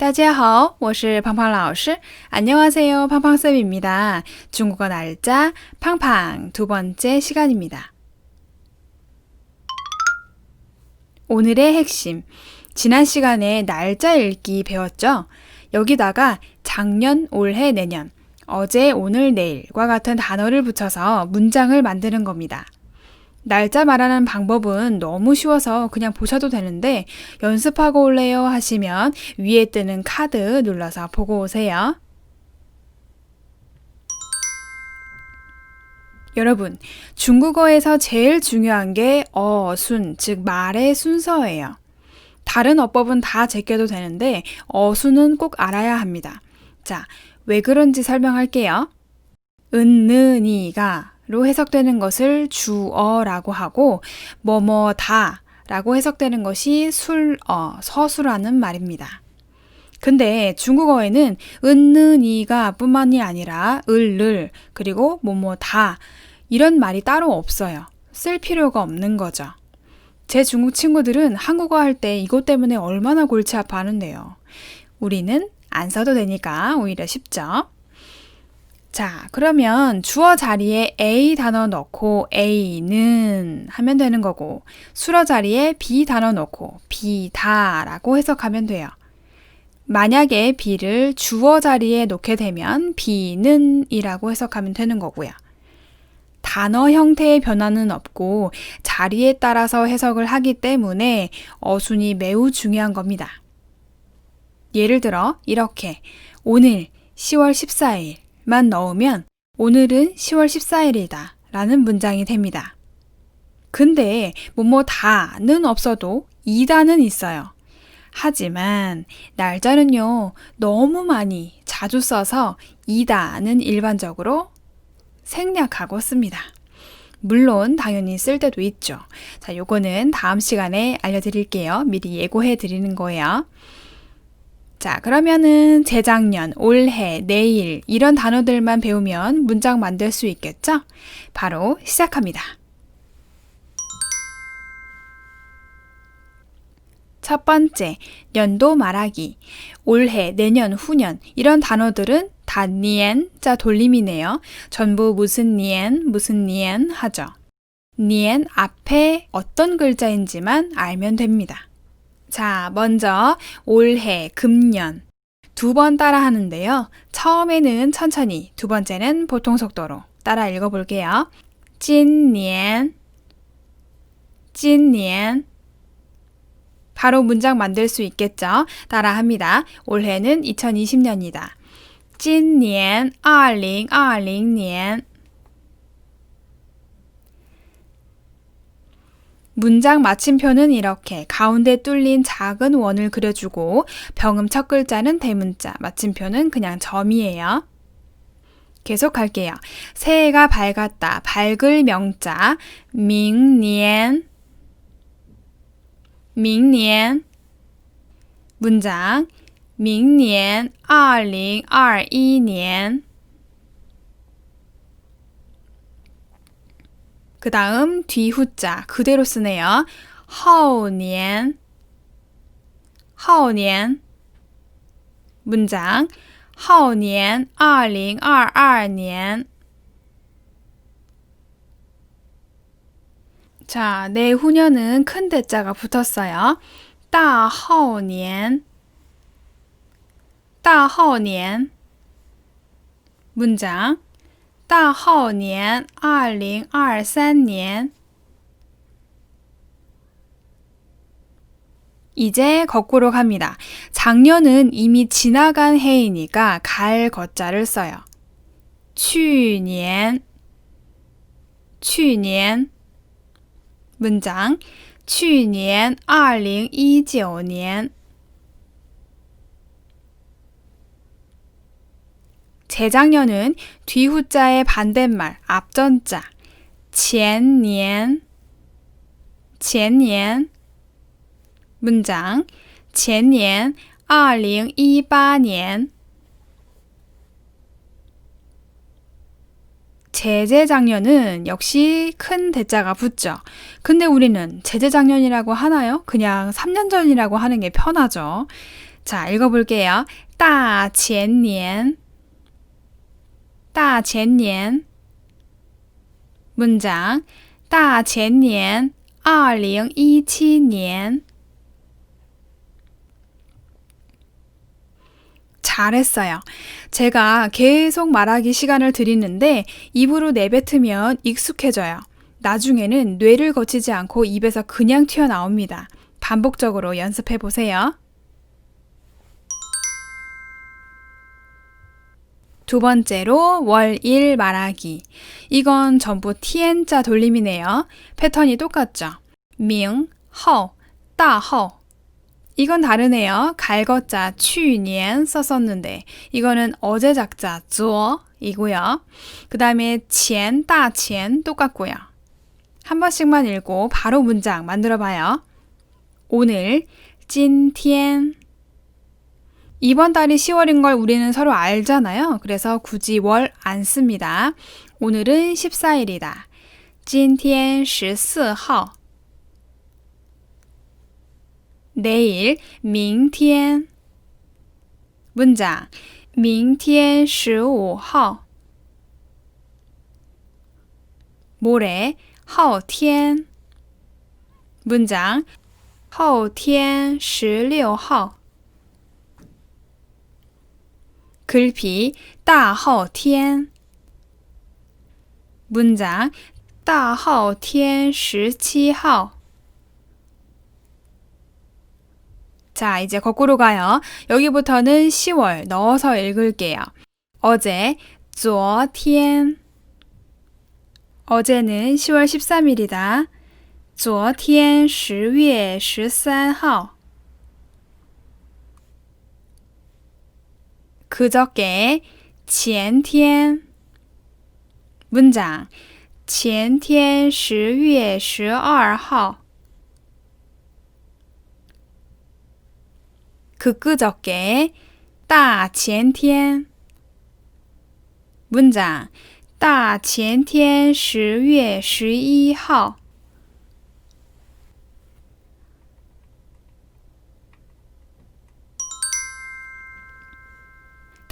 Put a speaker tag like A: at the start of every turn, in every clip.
A: 大家好,我是胖胖老师. 안녕하세요. 팡팡쌤입니다. 중국어 날짜 팡팡 두 번째 시간입니다. 오늘의 핵심. 지난 시간에 날짜 읽기 배웠죠? 여기다가 작년, 올해, 내년, 어제, 오늘, 내일과 같은 단어를 붙여서 문장을 만드는 겁니다. 날짜 말하는 방법은 너무 쉬워서 그냥 보셔도 되는데 연습하고 올래요 하시면 위에 뜨는 카드 눌러서 보고 오세요. 여러분, 중국어에서 제일 중요한 게 어, 순, 즉 말의 순서예요. 다른 어법은 다 제껴도 되는데 어순은 꼭 알아야 합니다. 자, 왜 그런지 설명할게요. 은느니가 로 해석되는 것을 주어라고 하고 뭐뭐다 라고 해석되는 것이 술어, 서수라는 말입니다. 근데 중국어에는 은느니가 뿐만이 아니라 을를 그리고 뭐뭐다 이런 말이 따로 없어요. 쓸 필요가 없는 거죠. 제 중국 친구들은 한국어 할 때 이것 때문에 얼마나 골치 아파하는데요. 우리는 안 써도 되니까 오히려 쉽죠. 자, 그러면 주어 자리에 A 단어 넣고 A는 하면 되는 거고, 수어 자리에 B 단어 넣고 B다 라고 해석하면 돼요. 만약에 B를 주어 자리에 놓게 되면 B는 이라고 해석하면 되는 거고요. 단어 형태의 변화는 없고 자리에 따라서 해석을 하기 때문에 어순이 매우 중요한 겁니다. 예를 들어 이렇게 오늘 10월 14일 만 넣으면 오늘은 10월 14일이다 라는 문장이 됩니다. 근데 뭐뭐 다는 없어도 이다는 있어요. 하지만 날짜는요, 너무 많이 자주 써서 이다는 일반적으로 생략하고 씁니다. 물론 당연히 쓸 때도 있죠. 자, 요거는 다음 시간에 알려드릴게요. 미리 예고해 드리는 거예요. 자, 그러면은 재작년, 올해, 내일 이런 단어들만 배우면 문장 만들 수 있겠죠? 바로 시작합니다. 첫 번째, 연도 말하기. 올해, 내년, 후년 이런 단어들은 다 니엔 자 돌림이네요. 전부 무슨 니엔, 무슨 니엔 하죠. 니엔 앞에 어떤 글자인지만 알면 됩니다. 자, 먼저 올해, 금년 두 번 따라 하는데요. 처음에는 천천히, 두 번째는 보통 속도로 따라 읽어 볼게요. 今年 今年 바로 문장 만들 수 있겠죠? 따라 합니다. 올해는 2020년이다. 今年2020年 문장 마침표는 이렇게 가운데 뚫린 작은 원을 그려주고 병음 첫 글자는 대문자, 마침표는 그냥 점이에요. 계속 할게요. 새해가 밝았다. 밝을 명자, 明年, 明年. 문장, 明年,2021年. 그 다음 뒤후자 그대로 쓰네요. 后年,后年 문장 后年,2022年 자, 내후년은 큰 대자가 붙었어요. 大后年,大后年 문장 大后年2023年 이제 거꾸로 갑니다. 작년은 이미 지나간 해이니까 갈 거자를 써요. 去年去年 문장 去年2019年 재작년은 뒤후자의 반대말 앞전자 前年前年 문장 前年2018年 재재작년은 역시 큰 대자가 붙죠. 근데 우리는 재재작년이라고 하나요? 그냥 3년 전이라고 하는 게 편하죠. 자, 읽어볼게요. 大前年, 大前年 문장 大前年二零一七年 잘했어요. 제가 계속 말하기 시간을 드리는데 입으로 내뱉으면 익숙해져요. 나중에는 뇌를 거치지 않고 입에서 그냥 튀어나옵니다. 반복적으로 연습해 보세요. 두 번째로 월일 말하기. 이건 전부 tn자 돌림이네요. 패턴이 똑같죠. 명, 허, 따허. 이건 다르네요. 갈것자 취년 썼었는데 이거는 어제 작자 昨이고요. 그 다음에 钱, 따钱 똑같고요. 한 번씩만 읽고 바로 문장 만들어 봐요. 오늘 今天 이번 달이 10월인 걸 우리는 서로 알잖아요. 그래서 굳이 월 안 씁니다. 오늘은 14일이다. 今天14号 내일 明天 문장 明天15号 모레 后天 문장 后天16号 글피 大后天 문장 大后天17号 자, 이제 거꾸로 가요. 여기부터는 10월 넣어서 읽을게요. 어제 昨天 어제는 10월 13일이다. 昨天10月13号 그저께 前天 문장 前天10月12号 그끄저께 大前天 문장 大前天10月11号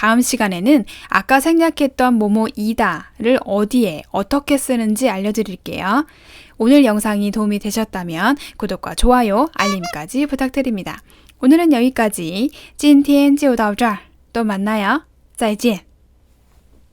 A: 다음 시간에는 아까 생략했던 모모 이다를 어디에 어떻게 쓰는지 알려드릴게요. 오늘 영상이 도움이 되셨다면 구독과 좋아요, 알림까지 부탁드립니다. 오늘은 여기까지. 찐티엔 지오다오절 또 만나요. 再见。